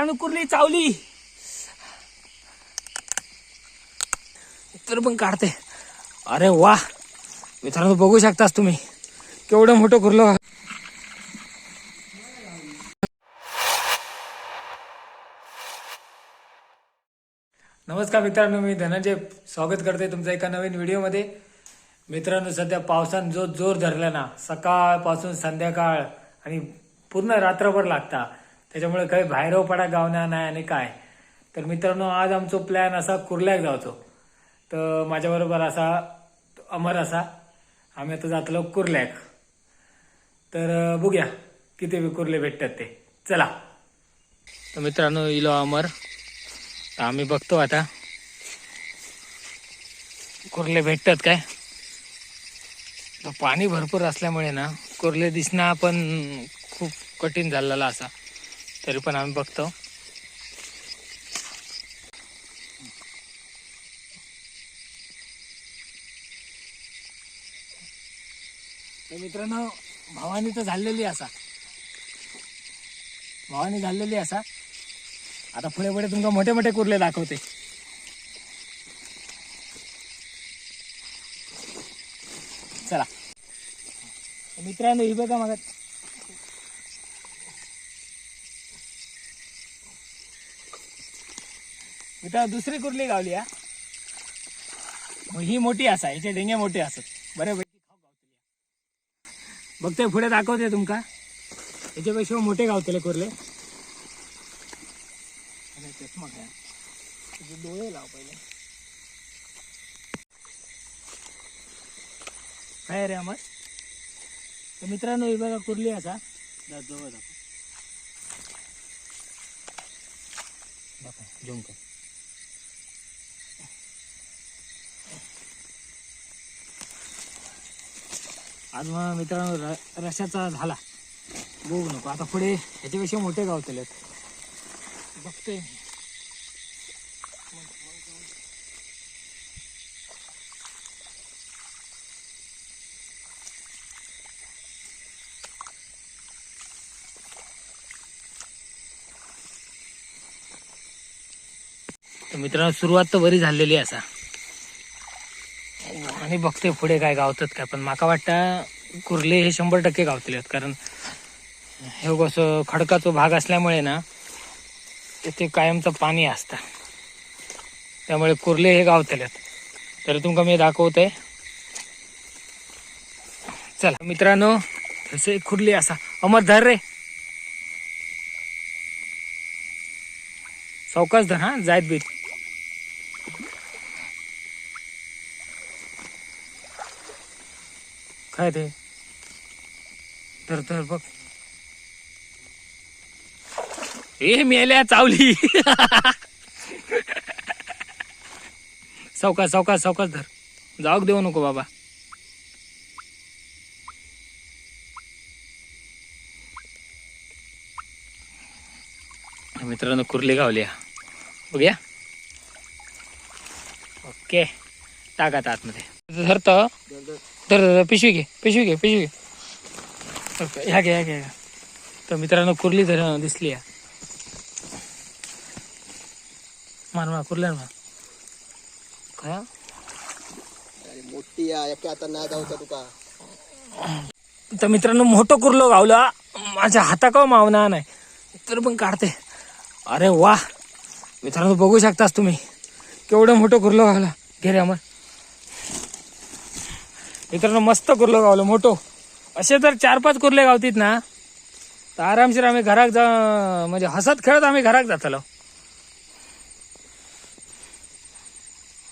आणि कुर्ली चावली. तर पण काढते. अरे वा. मित्रांनो बघू शकतास तुम्ही. केवढं मोठं कुर्लं. नमस्कार मित्रांनो मी धनंजय स्वागत करते तुमचं एका नवीन व्हिडिओमध्ये. मित्रांनो सध्या पावसानं जो जोर धरला ना सकाळपासून संध्याकाळ आणि पूर्ण रात्रभर लागता. त्याच्यामुळे काही बाहेर पडा गावना नाही आणि काय. तर मित्रांनो आज आमचो प्लॅन असा कुर्ल्याक जावचो. तर माझ्याबरोबर असा अमर असा. आम्ही आता जातलो कुर्ल्याक. तर बघूया किती कुर्ले भेटतात ते. चला. तर मित्रांनो इलो अमर. आम्ही बघतो आता. कुर्ले भेटतात काय? तर पाणी भरपूर असल्यामुळे ना कुर्ले दिसणं पण खूप कठीण झालेला असा. तरी पण आम्ही बघतो. तर मित्रांनो भावानी तर झालेली असा. भावानी झालेली असा. आता पुढे पुढे तुमका मोठे मोठे कुर्ले दाखवते. चला. मित्रांनो ही बघा मग. मित्रांनो दुसरी कुर्ली गावली हा. मग ही मोठी असा याचे डेंगे मोठे असत. बऱ्यापैकी खाऊ गावतले बघते पुढे दाखवते तुमका. याच्यापेक्षा मोठे गावतले कुर्ले. चष्मा काय? तुझे डोळे लाव पहिले. काय रे अमर? तर मित्रांनो ही बघा कुर्ली असा. जवळ दाखव. दाखव आज मग मित्रांनो र- रशाचा झाला. बघू नको आता पुढे ह्याच्यापेक्षा मोठे गावतले बघतोय मी. तर मित्रांनो सुरुवात तर बरी झालेली असा. आणि बघते पुढे काय गावतात काय पण माका वाटतं कुर्ले हे शंभर टक्के गावतले आहेत कारण हे कसं खडकाचा भाग असल्यामुळे ना तिथे कायमचं पाणी असतं. त्यामुळे कुर्ले हे गावतले आहेत तर तुमका मी दाखवतोय. चला मित्रांनो तसे कुर्ले असा. अमर धर रे. सावकाश धर हा जायत बीत. काय ते तर तर बघ. ए मेल्या चावली. सावकाश सावकाश सावकाश धर. जाऊक देऊ नको बाबा. मित्रांनो कुर्ले गावल्या बघूया. ओके. टाका आता आतमध्ये. धरतो. तर, पिशवी घे पिशवी घे पिशवी घे. ओके, ह्या घे ह्या घे ह्या घे. तर मित्रांनो कुर्ली धर दिसली आहे मार मार कुर्ल्या मार काय? मोठी आता नाही जाऊ तुका तर मित्रांनो मोठं कुर्लो गावला. माझ्या हाताका मावना नाही. तर पण काढते. अरे वा. मित्रांनो बघू शकतास तुम्ही. केवढं मोठं कुर्लो गावला. घे रे अमर. मित्रांनो मस्त कुर्लो गावलं मोठो. असे जर चार पाच कुर्ले गावतीत ना. तर आरामशीर आम्ही घरात जा म्हणजे हसत खेळत आम्ही घरात जातलो.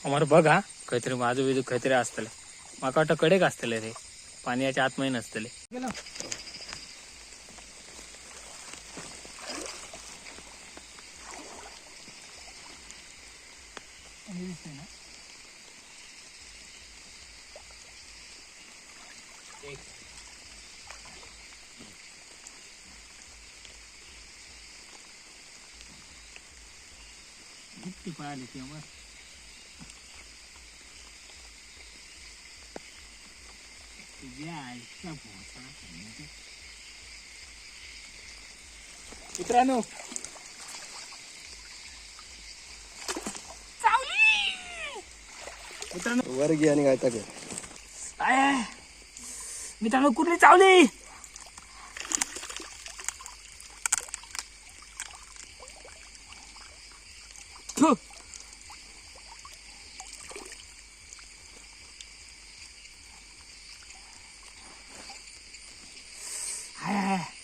अमर बघा काहीतरी माझं बिजू काहीतरी असतलं माका वाटतं कडेक असतले रे. पाण्याच्या आतमध्ये नसतले ती पाहिली तेव्हा मित्रांनो मित्रांनो वर घे आणि काय मित्रांनो कुठली चावली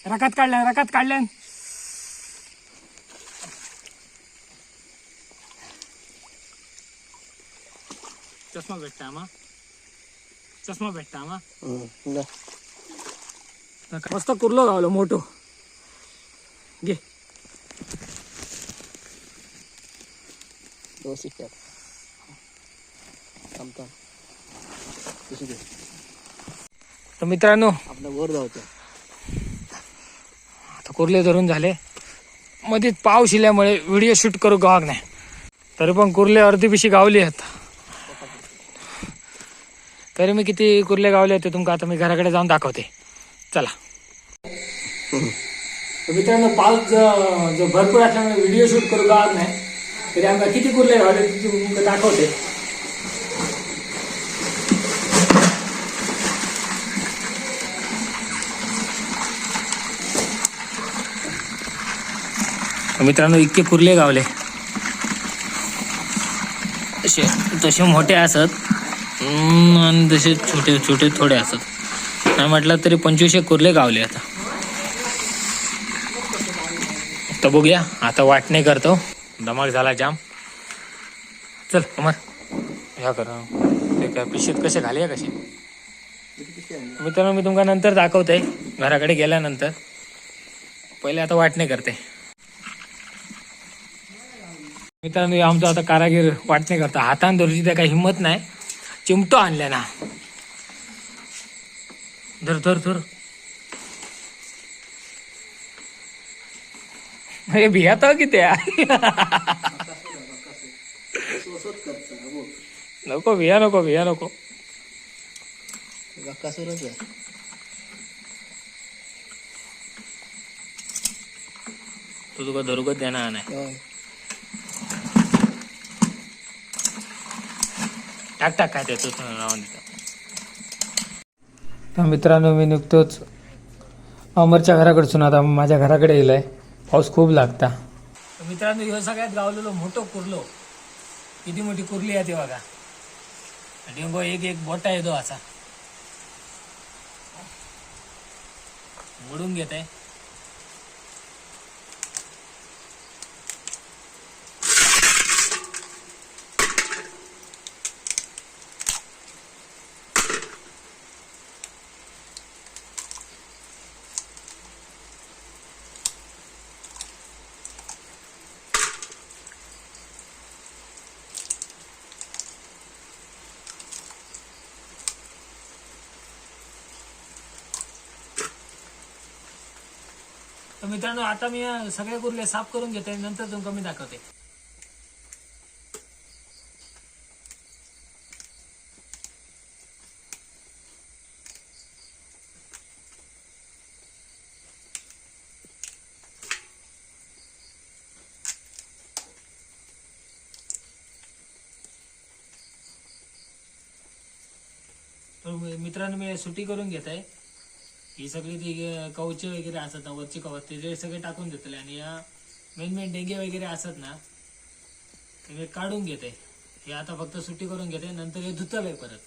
रकात काढल्या रकात काढल्या चष्मा भेटता आम्हा. चष्मा भेटता आम्हा. मस्त कुर्लो गावलो मोठो. घे. तर मित्रांनो आपल्या वर आता कुर्ले धरून झाले. मध्येच पाऊस शिल्यामुळे व्हिडिओ शूट करू गावाक नाही. तरी पण कुर्ले अर्धी पिशी गावली आहेत. तरी मी किती कुर्ले गावले होते तुमका आता मी घराकडे जाऊन दाखवते. चला. मित्रांनो पाऊस जो भरपूर असल्यामुळे व्हिडिओ शूट करू गावाक नाही. तरी आमका किती कुर्ले गावले तुमका दाखवते. मित्रांनो इतके कुर्ले गावले. तसे तसे मोठे असत. आणि तसे छोटे छोटे थोडे असत. नाही म्हटलं तरी पंचवीसशे कुर्ले गावले आता. तर बघूया आता नाही करतो. दमाग झाला जाम. चल अमर. ह्या करा. ते काय कसे घालया कसे? मित्रांनो मी तुमका नंतर दाखवते घराकडे गेल्यानंतर. पहिले आता वाट नाही करते. मित्रांनो आमचा आता कारागीर वाटणे करता. हातान धरूची त्या काही हिंमत नाही. चिमटो आणल्या ना. धर धर धर. अरे भिया तो किती नको भिया नको भिया नको. तू तुका धरुकच देणार नाही. टाक टाक काय देतो देतो तर मित्रांनो मी निघतोच. अमरच्या घराकडसून आता माझ्या घराकडे येईल पाऊस खूप लागता. मित्रांनो ह्यो सगळ्यात गावलेलो मोठो कुर्लो. किती मोठी कुर्ली आहे ते बघा. डेंगो एक एक बोटा येतो असा. मोडून घेत आहे. तर मित्रांनो आता मी सगळे कुर्ले साफ करून घेते नंतर तुमका मी दाखवते. तर मित्रांनो मी सुट्टी करून घेत. आहे ही सगळी ती कवचे वगैरे असतात ना वरची कवच ते सगळे टाकून देतले आणि या मेन मेन डेंगे वगैरे असतात ना ते काढून घेते. हे आता फक्त सुट्टी करून घेते नंतर हे धुतलंय परत.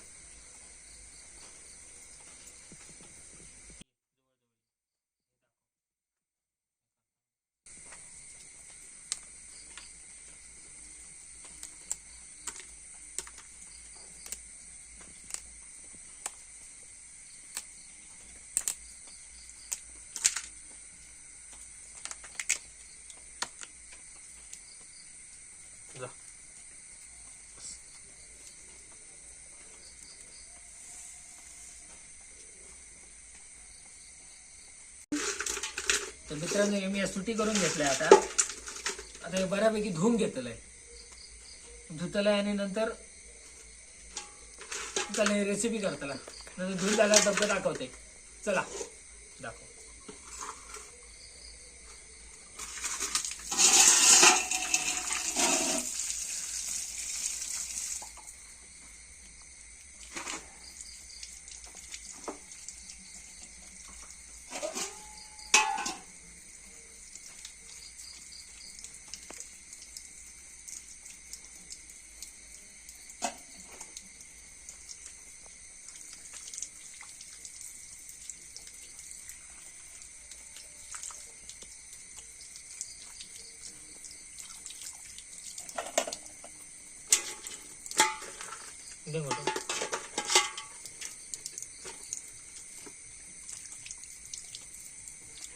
मित्रांनो हे मी सुटी करून घेतलंय आता. आता हे बऱ्यापैकी धुवून घेतलंय. धुतलंय आणि नंतर त्याला रेसिपी करताला नंतर धुवून झाल्यावर डब्बा दाखवते. चला दाखव.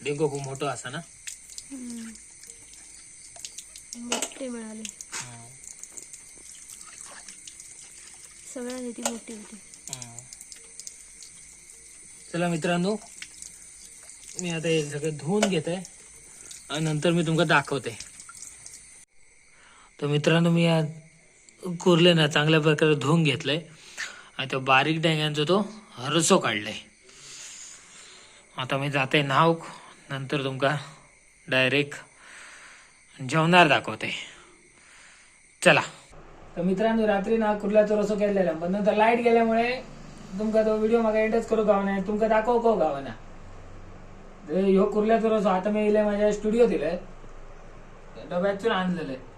डेंगू खूप मोठं असा ना मोठे मिळाले सगळ्यात ती मोठी होती चला मित्रांनो मी आता हे सगळं धुवून घेत आहे आणि नंतर मी तुमका दाखवते तर मित्रांनो मी या कुर्ले ना चांगल्या प्रकारे धुवून घेतलंय. आणि तो बारीक डेंग्यांचा तो रसो काढलाय. आता मी जाते नाव नंतर तुमका डायरेक्ट जेवणार दाखवते. चला. तर मित्रांनो रात्री ना कुर्ल्याचा रसो केलेला पण नंतर लाइट गेल्यामुळे तुमका तो व्हिडिओ मागे एडच करू गावना तुमका दाखव को गावना. ह्यो कुर्ल्याचो रसो आता मी इले माझ्या स्टुडिओ दिलंय. डब्यातून आणलेलं आहे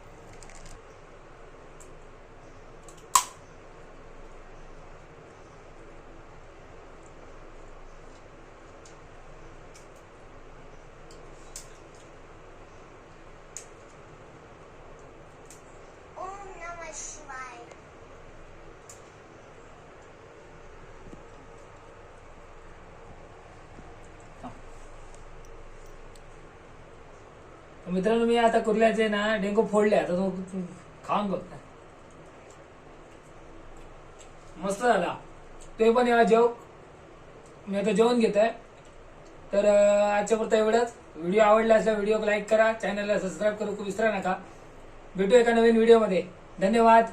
तर मित्रांनो मी आता कुर्ल्याचे ना डेंगू फोडले आता तो खाऊन बघता. मस्त झाला. ते पण या जेव मी आता जेवण घेत आहे तर आजच्या पुरता एवढंच. व्हिडिओ आवडला असला व्हिडिओ लाईक करा चॅनलला सबस्क्राईब करू विसरा नका. भेटू एका नवीन व्हिडिओमध्ये. धन्यवाद.